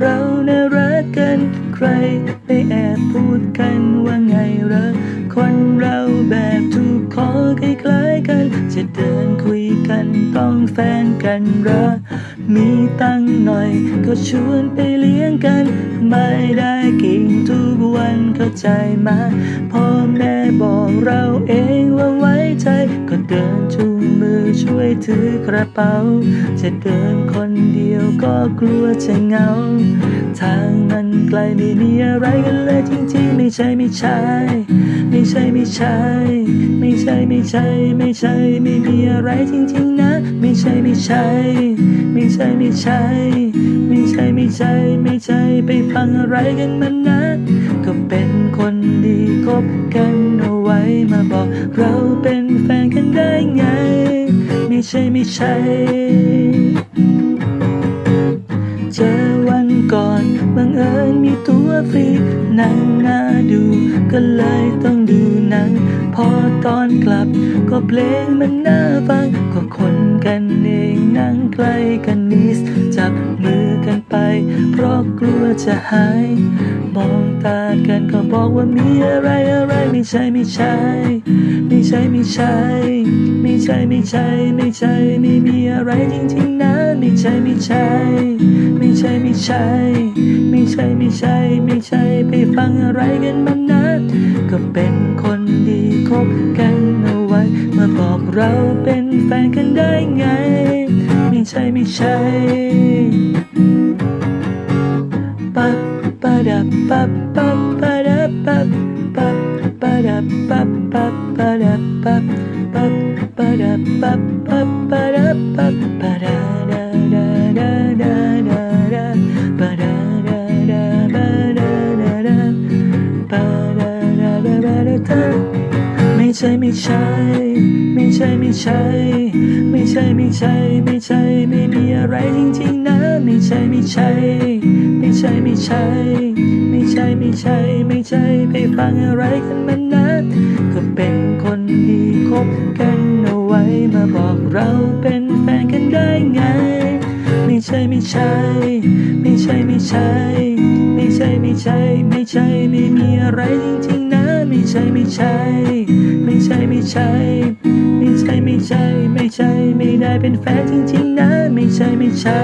เราน่ารักกัน ใครไปแอบพูดกันว่าไงเหรอคนเราแบบถูกคอคล้ายๆกัน จะเดินคุยกันต้องแฟนกันเหรอมีตังหน่อยก็ชวนไปเลี้ยงกัน ไม่ได้กินทุกวันเข้าใจมาพ่อแม่บอกเราเองว่าไว้ใจก็เดินจู ช่วยถือกระเป๋า จะเดินคนเดียวก็กลัวจะเหงา ทางมันไกลไม่มีอะไรกันเลยจริงๆ ไม่ใช่ไม่ใช่ ไม่ใช่ไม่ใช่ ไม่ใช่ไม่ใช่ ไม่ใช่ไม่มีอะไรจริงๆนะ ไม่ใช่ไม่ใช่ ไม่ใช่ไม่ใช่ ไม่ใช่ไม่ใช่ไม่ใช่ไปฟังอะไรกันมันนะ ก็เป็นคนดีคบกันเอาไว้มาบอก เราเป็นแฟนกันได้ไง ใช่ไม่ใช่เจอวันก่อนบังเอิญมีตัวฟรีหนังน่าดูก็เลยต้องดูหนัง พอตอนกลับก็เพลงมันน่า ราะกลัวจะหาย มองตากันก็บอกว่ามีอะไรอะไรไม่ใช่ไม่ใช่ไม่ใช่ไม่ใช่ไม่ใช่ไม่ใช่ไม่ใช่ไม่มีอะไรจริงๆนะไม่ใช่ไม่ใช่ไม่ใช่ไม่ใช่ไม่ใช่ไม่ใช่ไม่ใช่ไปฟังอะไรกันมันนะก็เป็นคนดีคบกันเอาไว้มาบอกเราเป็นแฟนกันได้ไง ไม่ใช่ไม่ใช่ ปับปะดับปับปับปะดับปับปับปะดับปับปับปะดับปั ช่ไม่ใช่ ไม่ใช่ไม่ใช่ ไม่ใช่ไม่ใช่ไม่ใช่ไม่มีอะไรจริงๆนะไม่ใช่ไม่ใช่ ไม่ใช่ไม่ใช่ ไม่ใช่ไม่ใช่ ไม่ใช่ไปฟังอะไรกันมันนะก็เป็นคนดีคบกันเอาไว้มาบอกเราเป็นแฟนกันได้ไง ไม่ใช่ไม่ใช่ ไม่ใช่ไม่ใช่ ไม่ใช่ไม่ใช่ ไม่ใช่ไม่มีอะไรจริงๆ ไม่ใช่ไม่ใช่ ไม่ใช่ไม่ใช่ ไม่ใช่ไม่ใช่ ไม่ใช่ ไม่ได้เป็นแฟนจริงๆนะ ไม่ใช่ไม่ใช่